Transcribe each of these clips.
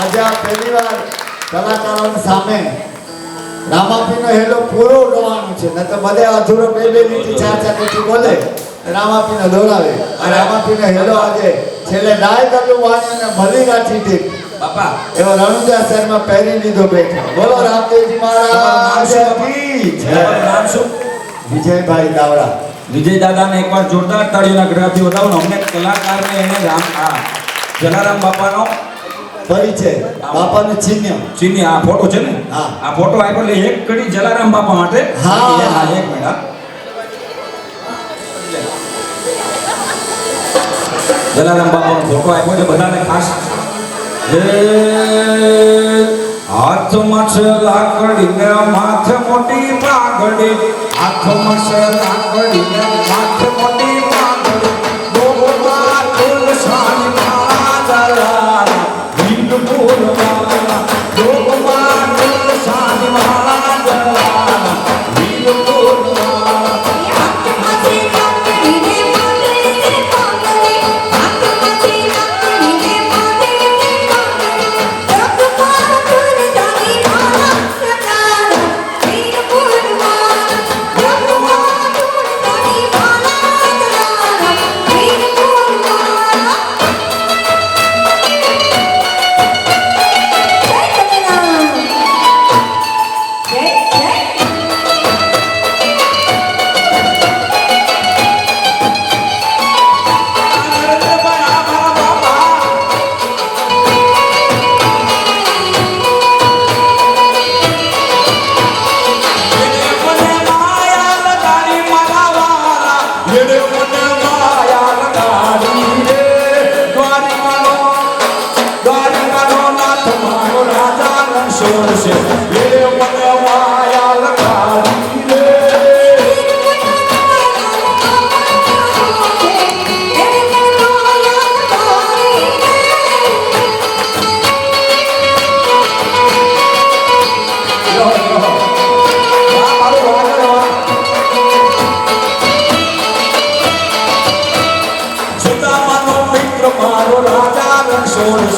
આજે આ પહેલી વાર કલાકારોની સામે રામાપીનો હેલો પૂરો ઉડવાનું છે. ન તો બધે અધૂરો બે બે લીટી ચાર ચાર લીટી બોલે રામાપીને દોડાવે. આ રામાપીનો હેલો આજે છેલ્લે ડાય કરલું વાણી અને ભલી ગાંઠી ટીપ બાપા. એવો રણુજા શહેરમાં પહેરી લીધો બેઠો. બોલો રામદેવજી મહારાજ. નામ શું? વિજયભાઈ દાવડા. વિજય દાદાને એકવાર જોરદાર તાળીઓના ગ્રહથી વધાવો અમને કલાકારને એને રામ આ જલારામ બાપાનો પરિચય બાપાનું ચિહ્ન ચિહ્ન આ ફોટો છે ને હા. આ ફોટો આપ્યો એટલે એક કડી જલારામ બાપા માટે હા. હા એક મિનિટ. જલારામ બાપાનો ફોટો આપ્યો છે બધાને ખાસ હાથમાં છે લાકડી ને માથે મોટી પાઘડી હાથમાં છે લાકડી ને માથે મોટી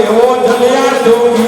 એવો જલિયાર જોગી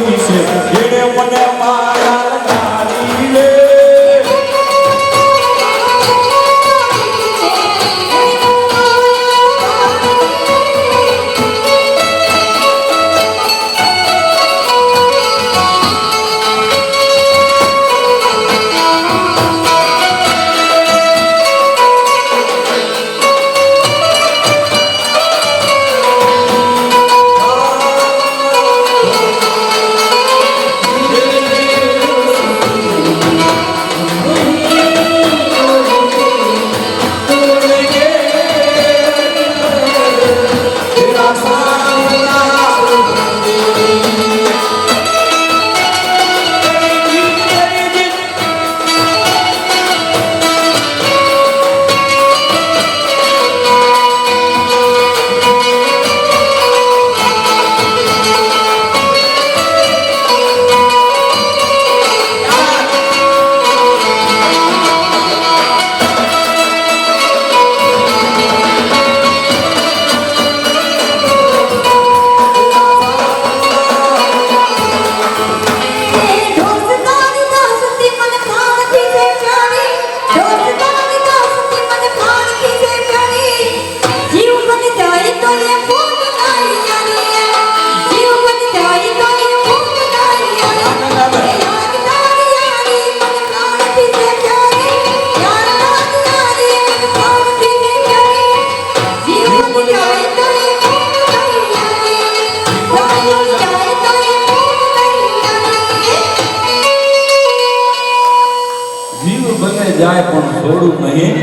જાય પણ છોડું નહીં.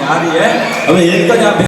યારી હવે એક જ આ